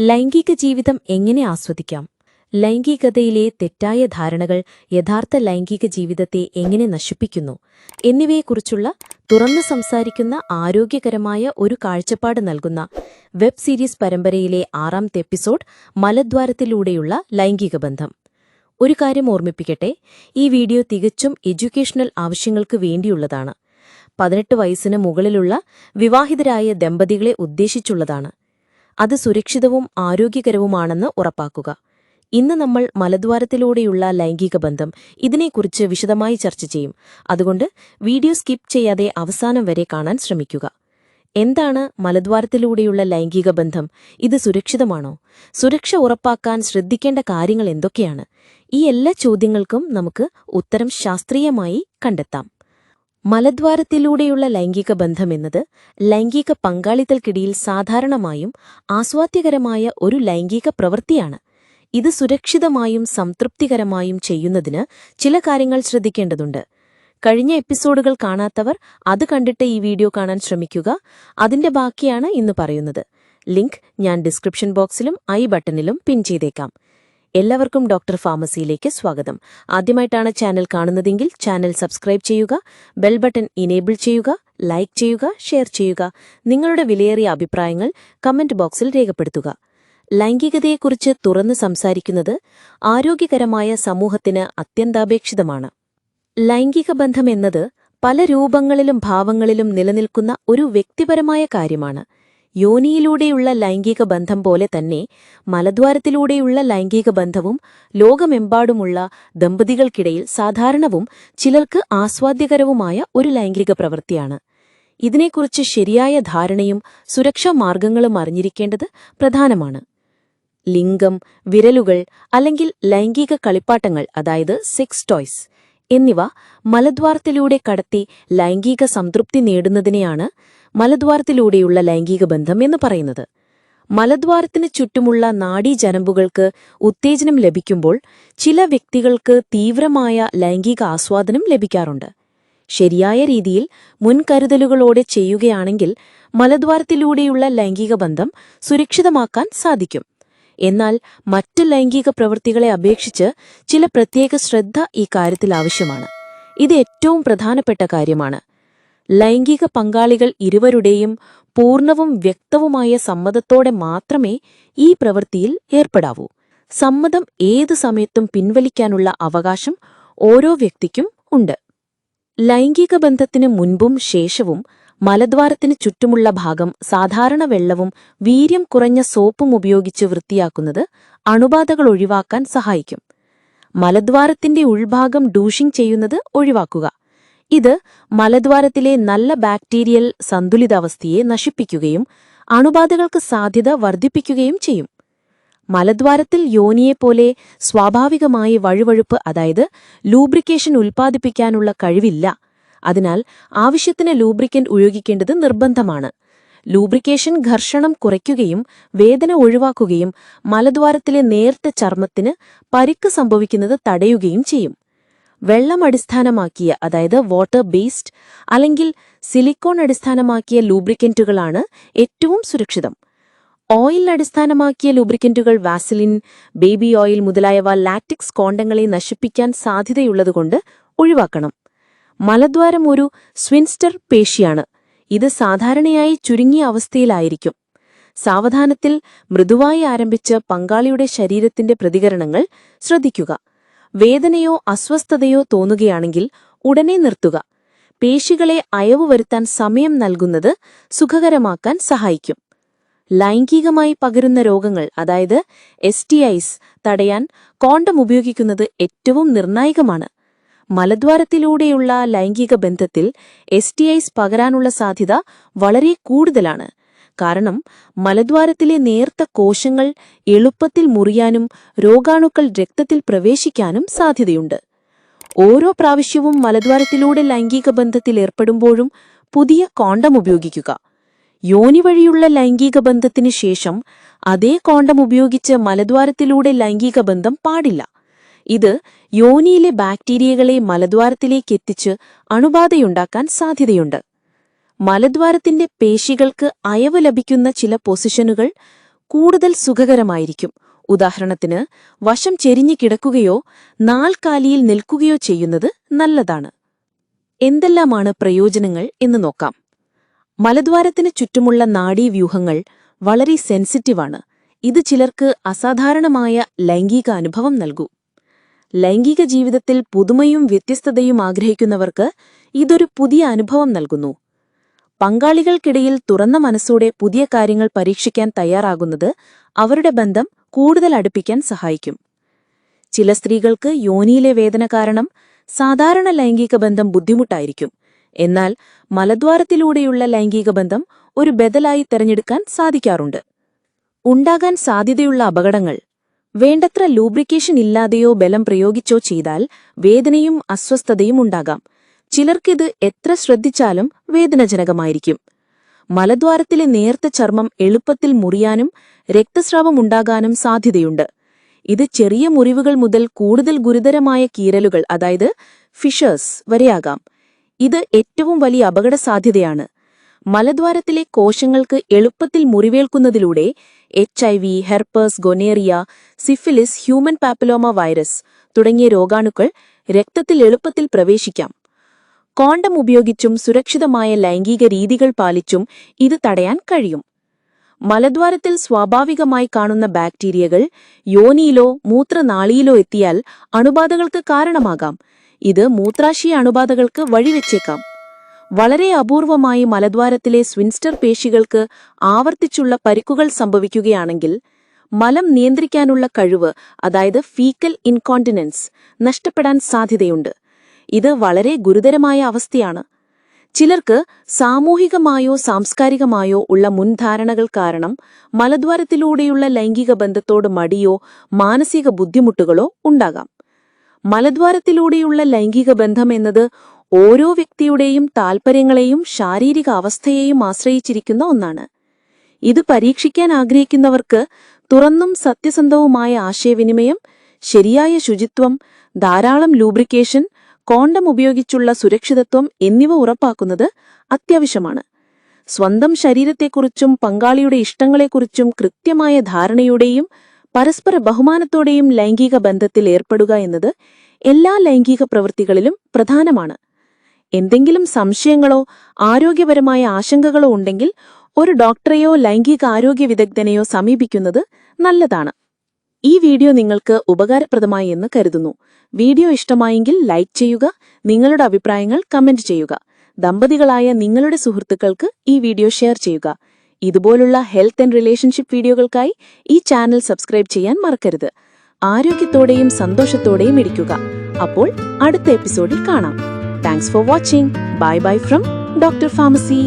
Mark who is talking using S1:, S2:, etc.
S1: ലൈംഗിക ജീവിതം എങ്ങനെ ആസ്വദിക്കാം? ലൈംഗികതയിലെ തെറ്റായ ധാരണകൾ യഥാർത്ഥ ലൈംഗിക ജീവിതത്തെ എങ്ങനെ നശിപ്പിക്കുന്നു? എന്നിവയെക്കുറിച്ചുള്ള തുറന്നു സംസാരിക്കുന്ന ആരോഗ്യകരമായ ഒരു കാഴ്ചപ്പാട് നൽകുന്ന വെബ് സീരീസ് പരമ്പരയിലെ ആറാമത്തെ എപ്പിസോഡ് മലദ്വാരത്തിലൂടെയുള്ള ലൈംഗിക ബന്ധം. ഒരു കാര്യം ഓർമ്മിപ്പിക്കട്ടെ ഈ വീഡിയോ തികച്ചും എഡ്യൂക്കേഷണൽ ആവശ്യങ്ങൾക്ക് വേണ്ടിയുള്ളതാണ്. പതിനെട്ട് വയസ്സിന് മുകളിലുള്ള വിവാഹിതരായ ദമ്പതികളെ ഉദ്ദേശിച്ചുള്ളതാണ്. അത് സുരക്ഷിതവും ആരോഗ്യകരവുമാണെന്ന് ഉറപ്പാക്കുക. ഇന്ന് നമ്മൾ മലദ്വാരത്തിലൂടെയുള്ള ലൈംഗിക ബന്ധം ഇതിനെക്കുറിച്ച് വിശദമായി ചർച്ച ചെയ്യും. അതുകൊണ്ട് വീഡിയോ സ്കിപ്പ് ചെയ്യാതെ അവസാനം വരെ കാണാൻ ശ്രമിക്കുക. എന്താണ് മലദ്വാരത്തിലൂടെയുള്ള ലൈംഗിക ബന്ധം? ഇത് സുരക്ഷിതമാണോ? സുരക്ഷ ഉറപ്പാക്കാൻ ശ്രദ്ധിക്കേണ്ട കാര്യങ്ങൾ എന്തൊക്കെയാണ്? ഈ എല്ലാ ചോദ്യങ്ങൾക്കും നമുക്ക് ഉത്തരം ശാസ്ത്രീയമായി കണ്ടെത്താം. മലദ്വാരത്തിലൂടെയുള്ള ലൈംഗിക ബന്ധമെന്നത് ലൈംഗിക പങ്കാളിത്തൽക്കിടയിൽ സാധാരണമായും ആസ്വാദ്യകരമായ ഒരു ലൈംഗിക പ്രവൃത്തിയാണ്. ഇത് സുരക്ഷിതമായും സംതൃപ്തികരമായും ചെയ്യുന്നതിന് ചില കാര്യങ്ങൾ ശ്രദ്ധിക്കേണ്ടതുണ്ട്. കഴിഞ്ഞ എപ്പിസോഡുകൾ കാണാത്തവർ അത് കണ്ടിട്ട് ഈ വീഡിയോ കാണാൻ ശ്രമിക്കുക. അതിന്റെ ബാക്കിയാണ് ഇന്ന് പറയുന്നത്. ലിങ്ക് ഞാൻ ഡിസ്ക്രിപ്ഷൻ ബോക്സിലും ഐ ബട്ടണിലും പിൻ ചെയ്തേക്കാം. എല്ലാവർക്കും ഡോക്ടർ ഫാർമസിയിലേക്ക് സ്വാഗതം. ആദ്യമായിട്ടാണ് ചാനൽ കാണുന്നതെങ്കിൽ ചാനൽ സബ്സ്ക്രൈബ് ചെയ്യുക ബെൽ ബട്ടൺ ഇനേബിൾ ചെയ്യുക ലൈക്ക് ചെയ്യുക ഷെയർ ചെയ്യുക. നിങ്ങളുടെ വിലയേറിയ അഭിപ്രായങ്ങൾ കമന്റ് ബോക്സിൽ രേഖപ്പെടുത്തുക. ലൈംഗികതയെക്കുറിച്ച് തുറന്ന് സംസാരിക്കുന്നത് ആരോഗ്യകരമായ സമൂഹത്തിന് അത്യന്താപേക്ഷിതമാണ്. ലൈംഗിക ബന്ധം എന്നത് പല രൂപങ്ങളിലും ഭാവങ്ങളിലും നിലനിൽക്കുന്ന ഒരു വ്യക്തിപരമായ കാര്യമാണ്. യോനിയിലൂടെയുള്ള ലൈംഗിക ബന്ധം പോലെ തന്നെ മലദ്വാരത്തിലൂടെയുള്ള ലൈംഗിക ബന്ധവും ലോകമെമ്പാടുമുള്ള ദമ്പതികൾക്കിടയിൽ സാധാരണവും ചിലർക്ക് ആസ്വാദ്യകരവുമായ ഒരു ലൈംഗിക പ്രവൃത്തിയാണ്. ഇതിനെക്കുറിച്ച് ശരിയായ ധാരണയും സുരക്ഷാ മാർഗങ്ങളും അറിഞ്ഞിരിക്കേണ്ടത് പ്രധാനമാണ്. ലിംഗം വിരലുകൾ അല്ലെങ്കിൽ ലൈംഗിക കളിപ്പാട്ടങ്ങൾ അതായത് സെക്സ് ടോയ്സ് എന്നിവ മലദ്വാരത്തിലൂടെ കടത്തി ലൈംഗിക സംതൃപ്തി നേടുന്നതിനെയാണ് മലദ്വാരത്തിലൂടെയുള്ള ലൈംഗിക ബന്ധം എന്ന് പറയുന്നത്. മലദ്വാരത്തിന് ചുറ്റുമുള്ള നാഡീജനമ്പുകൾക്ക് ഉത്തേജനം ലഭിക്കുമ്പോൾ ചില വ്യക്തികൾക്ക് തീവ്രമായ ലൈംഗിക ആസ്വാദനം ലഭിക്കാറുണ്ട്. ശരിയായ രീതിയിൽ മുൻകരുതലുകളോടെ ചെയ്യുകയാണെങ്കിൽ മലദ്വാരത്തിലൂടെയുള്ള ലൈംഗിക ബന്ധം സുരക്ഷിതമാക്കാൻ സാധിക്കും. എന്നാൽ മറ്റ് ലൈംഗിക പ്രവൃത്തികളെ അപേക്ഷിച്ച് ചില പ്രത്യേക ശ്രദ്ധ ഈ കാര്യത്തിൽ ആവശ്യമാണ്. ഇത് ഏറ്റവും പ്രധാനപ്പെട്ട കാര്യമാണ്. ലൈംഗിക പങ്കാളികൾ ഇരുവരുടെയും പൂർണവും വ്യക്തവുമായ സമ്മതത്തോടെ മാത്രമേ ഈ പ്രവൃത്തിയിൽ ഏർപ്പെടാവൂ. സമ്മതം ഏതു സമയത്തും പിൻവലിക്കാനുള്ള അവകാശം ഓരോ വ്യക്തിക്കും ഉണ്ട്. ലൈംഗിക ബന്ധത്തിന് മുൻപും ശേഷവും മലദ്വാരത്തിന് ചുറ്റുമുള്ള ഭാഗം സാധാരണ വെള്ളവും വീര്യം കുറഞ്ഞ സോപ്പും ഉപയോഗിച്ച് വൃത്തിയാക്കുന്നത് അണുബാധകൾ ഒഴിവാക്കാൻ സഹായിക്കും. മലദ്വാരത്തിന്റെ ഉൾഭാഗം ഡൂഷിംഗ് ചെയ്യുന്നത് ഒഴിവാക്കുക. ഇത് മലദ്വാരത്തിലെ നല്ല ബാക്ടീരിയൽ സന്തുലിതാവസ്ഥയെ നശിപ്പിക്കുകയും അണുബാധകൾക്ക് സാധ്യത വർദ്ധിപ്പിക്കുകയും ചെയ്യും. മലദ്വാരത്തിൽ യോനിയെപ്പോലെ സ്വാഭാവികമായി വഴുവഴുപ്പ് അതായത് ലൂബ്രിക്കേഷൻ ഉൽപ്പാദിപ്പിക്കാനുള്ള കഴിവില്ല. അതിനാൽ ആവശ്യത്തിന് ലൂബ്രിക്കന്റ് ഉപയോഗിക്കേണ്ടത് നിർബന്ധമാണ്. ലൂബ്രിക്കേഷൻ ഘർഷണം കുറയ്ക്കുകയും വേദന ഒഴിവാക്കുകയും മലദ്വാരത്തിലെ നേർത്ത ചർമ്മത്തിന് പരിക്ക് സംഭവിക്കുന്നത് തടയുകയും ചെയ്യും. വെള്ളം അടിസ്ഥാനമാക്കിയ അതായത് വാട്ടർ ബേസ്ഡ് അല്ലെങ്കിൽ സിലിക്കോൺ അടിസ്ഥാനമാക്കിയ ലൂബ്രിക്കന്റുകളാണ് ഏറ്റവും സുരക്ഷിതം. ഓയിൽ അടിസ്ഥാനമാക്കിയ ലൂബ്രിക്കന്റുകൾ വാസലിൻ ബേബി ഓയിൽ മുതലായവ ലാറ്റിക്സ് കോണ്ടങ്ങളെ നശിപ്പിക്കാൻ സാധ്യതയുള്ളതുകൊണ്ട് ഒഴിവാക്കണം. മലദ്വാരം ഒരു സ്വിൻസ്റ്റർ പേശിയാണ്. ഇത് സാധാരണയായി ചുരുങ്ങിയ അവസ്ഥയിലായിരിക്കും. സാവധാനത്തിൽ മൃദുവായി ആരംഭിച്ച് പങ്കാളിയുടെ ശരീരത്തിന്റെ പ്രതികരണങ്ങൾ ശ്രദ്ധിക്കുക. വേദനയോ അസ്വസ്ഥതയോ തോന്നുകയാണെങ്കിൽ ഉടനെ നിർത്തുക. പേശികളെ അയവ് വരുത്താൻ സമയം നൽകുന്നത് സുഖകരമാക്കാൻ സഹായിക്കും. ലൈംഗികമായി പകരുന്ന രോഗങ്ങൾ അതായത് എസ് ടി ഐസ് തടയാൻ കോണ്ടം ഉപയോഗിക്കുന്നത് ഏറ്റവും നിർണായകമാണ്. മലദ്വാരത്തിലൂടെയുള്ള ലൈംഗിക ബന്ധത്തിൽ എസ് ടി ഐസ് പകരാനുള്ള സാധ്യത വളരെ കൂടുതലാണ്. കാരണം മലദ്വാരത്തിലെ നേർത്ത കോശങ്ങൾ എളുപ്പത്തിൽ മുറിയാനും രോഗാണുക്കൾ രക്തത്തിൽ പ്രവേശിക്കാനും സാധ്യതയുണ്ട്. ഓരോ പ്രാവശ്യവും മലദ്വാരത്തിലൂടെ ലൈംഗിക ബന്ധത്തിൽ ഏർപ്പെടുമ്പോഴും പുതിയ കോണ്ടം ഉപയോഗിക്കുക. യോനി വഴിയുള്ള ലൈംഗിക ബന്ധത്തിന് ശേഷം അതേ കോണ്ടം ഉപയോഗിച്ച് മലദ്വാരത്തിലൂടെ ലൈംഗിക ബന്ധം പാടില്ല. ഇത് യോനിയിലെ ബാക്ടീരിയകളെ മലദ്വാരത്തിലേക്ക് എത്തിച്ച് അണുബാധയുണ്ടാക്കാൻ സാധ്യതയുണ്ട്. മലദ്വാരത്തിന്റെ പേശികൾക്ക് അയവ് ലഭിക്കുന്ന ചില പൊസിഷനുകൾ
S2: കൂടുതൽ സുഖകരമായിരിക്കും. ഉദാഹരണത്തിന് വശം ചെരിഞ്ഞു കിടക്കുകയോ നാൽക്കാലിയിൽ നിൽക്കുകയോ ചെയ്യുന്നത് നല്ലതാണ്. എന്തെല്ലാമാണ് പ്രയോജനങ്ങൾ എന്ന് നോക്കാം. മലദ്വാരത്തിന് ചുറ്റുമുള്ള നാഡീവ്യൂഹങ്ങൾ വളരെ സെൻസിറ്റീവാണ് ഇത് ചിലർക്ക് അസാധാരണമായ ലൈംഗിക അനുഭവം നൽകൂ. ലൈംഗിക ജീവിതത്തിൽ പുതുമയും വ്യത്യസ്തതയും ആഗ്രഹിക്കുന്നവർക്ക് ഇതൊരു പുതിയ അനുഭവം നൽകുന്നു. പങ്കാളികൾക്കിടയിൽ തുറന്ന മനസ്സോടെ പുതിയ കാര്യങ്ങൾ പരീക്ഷിക്കാൻ തയ്യാറാകുന്നത് അവരുടെ ബന്ധം കൂടുതൽ അടുപ്പിക്കാൻ സഹായിക്കും. ചില സ്ത്രീകൾക്ക് യോനിയിലെ വേദന കാരണം സാധാരണ ലൈംഗിക ബന്ധം ബുദ്ധിമുട്ടായിരിക്കും. എന്നാൽ മലദ്വാരത്തിലൂടെയുള്ള ലൈംഗിക ബന്ധം ഒരു ബദലായി തെരഞ്ഞെടുക്കാൻ സാധിക്കാറുണ്ട്. ഉണ്ടാകാൻ സാധ്യതയുള്ള അപകടങ്ങൾ. വേണ്ടത്ര ലൂബ്രിക്കേഷൻ ഇല്ലാതെയോ ബലം പ്രയോഗിച്ചോ ചെയ്താൽ വേദനയും അസ്വസ്ഥതയും ഉണ്ടാകാം. ചിലർക്കിത് എത്ര ശ്രദ്ധിച്ചാലും വേദനജനകമായിരിക്കും. മലദ്വാരത്തിലെ നേർത്ത ചർമ്മം എളുപ്പത്തിൽ മുറിയാനും രക്തസ്രാവമുണ്ടാകാനും സാധ്യതയുണ്ട്. ഇത് ചെറിയ മുറിവുകൾ മുതൽ കൂടുതൽ ഗുരുതരമായ കീരലുകൾ അതായത് ഫിഷേഴ്സ് വരെയാകാം. ഇത് ഏറ്റവും വലിയ അപകട സാധ്യതയാണ് മലദ്വാരത്തിലെ കോശങ്ങൾക്ക് എളുപ്പത്തിൽ മുറിവേൽക്കുന്നതിലൂടെ H I V herpes gonorrhoea syphilis human papilloma virus തുടങ്ങിയ രോഗാണുക്കൾ രക്തത്തിൽ എളുപ്പത്തിൽ പ്രവേശിക്കാം. കോണ്ടം ഉപയോഗിച്ചും സുരക്ഷിതമായ ലൈംഗിക രീതികൾ പാലിച്ചും ഇത് തടയാൻ കഴിയും. മലദ്വാരത്തിൽ സ്വാഭാവികമായി കാണുന്ന ബാക്ടീരിയകൾ യോനിയിലോ മൂത്രനാളിയിലോ എത്തിയാൽ അണുബാധകൾക്ക് കാരണമാകാം. ഇത് മൂത്രാശയ അണുബാധകൾക്ക് വഴിവെച്ചേക്കാം. വളരെ അപൂർവമായി മലദ്വാരത്തിലെ സ്വിൻസ്റ്റർ പേശികൾക്ക് ആവർത്തിച്ചുള്ള പരിക്കുകൾ സംഭവിക്കുകയാണെങ്കിൽ മലം നിയന്ത്രിക്കാനുള്ള കഴിവ് അതായത് ഫീക്കൽ ഇൻകോണ്ടിനൻസ് നഷ്ടപ്പെടാൻ സാധ്യതയുണ്ട്. ഇത് വളരെ ഗുരുതരമായ അവസ്ഥയാണ്. ചിലർക്ക് സാമൂഹികമായോ സാംസ്കാരികമായോ ഉള്ള മുൻധാരണകൾ കാരണം മലദ്വാരത്തിലൂടെയുള്ള ലൈംഗിക ബന്ധത്തോട് മടിയോ മാനസിക ബുദ്ധിമുട്ടുകളോ ഉണ്ടാകാം. മലദ്വാരത്തിലൂടെയുള്ള ലൈംഗിക ബന്ധം എന്നത് ഓരോ വ്യക്തിയുടെയും താൽപ്പര്യങ്ങളെയും ശാരീരിക അവസ്ഥയെയും ആശ്രയിച്ചിരിക്കുന്ന ഒന്നാണ്. ഇത് പരീക്ഷിക്കാൻ ആഗ്രഹിക്കുന്നവർക്ക് തുറന്നും സത്യസന്ധവുമായ ആശയവിനിമയം ശരിയായ ശുചിത്വം ധാരാളം ലൂബ്രിക്കേഷൻ കോണ്ടം ഉപയോഗിച്ചുള്ള സുരക്ഷിതത്വം എന്നിവ ഉറപ്പാക്കുന്നത് അത്യാവശ്യമാണ്. സ്വന്തം ശരീരത്തെക്കുറിച്ചും പങ്കാളിയുടെ ഇഷ്ടങ്ങളെക്കുറിച്ചും കൃത്യമായ ധാരണയുടെയും പരസ്പര ബഹുമാനത്തോടെയും ലൈംഗിക ബന്ധത്തിൽ ഏർപ്പെടുക എന്നത് എല്ലാ ലൈംഗിക പ്രവൃത്തികളിലും പ്രധാനമാണ്. എന്തെങ്കിലും സംശയങ്ങളോ ആരോഗ്യപരമായ ആശങ്കകളോ ഉണ്ടെങ്കിൽ ഒരു ഡോക്ടറെയോ ലൈംഗിക ആരോഗ്യ വിദഗ്ധനെയോ സമീപിക്കുന്നത് നല്ലതാണ്. ഈ വീഡിയോ നിങ്ങൾക്ക് ഉപകാരപ്രദമായി എന്ന് കരുതുന്നു. വീഡിയോ ഇഷ്ടമായെങ്കിൽ ലൈക്ക് ചെയ്യുക നിങ്ങളുടെ അഭിപ്രായങ്ങൾ കമന്റ് ചെയ്യുക ദമ്പതികളായ നിങ്ങളുടെ സുഹൃത്തുക്കൾക്ക് ഈ വീഡിയോ ഷെയർ ചെയ്യുക. ഇതുപോലുള്ള ഹെൽത്ത് ആൻഡ് റിലേഷൻഷിപ്പ് വീഡിയോകൾക്കായി ഈ ചാനൽ സബ്സ്ക്രൈബ് ചെയ്യാൻ മറക്കരുത്. ആരോഗ്യത്തോടെയും സന്തോഷത്തോടെയും ഇരിക്കുക. അപ്പോൾ അടുത്ത എപ്പിസോഡിൽ കാണാം. Thanks for watching bye bye from doctor pharmacy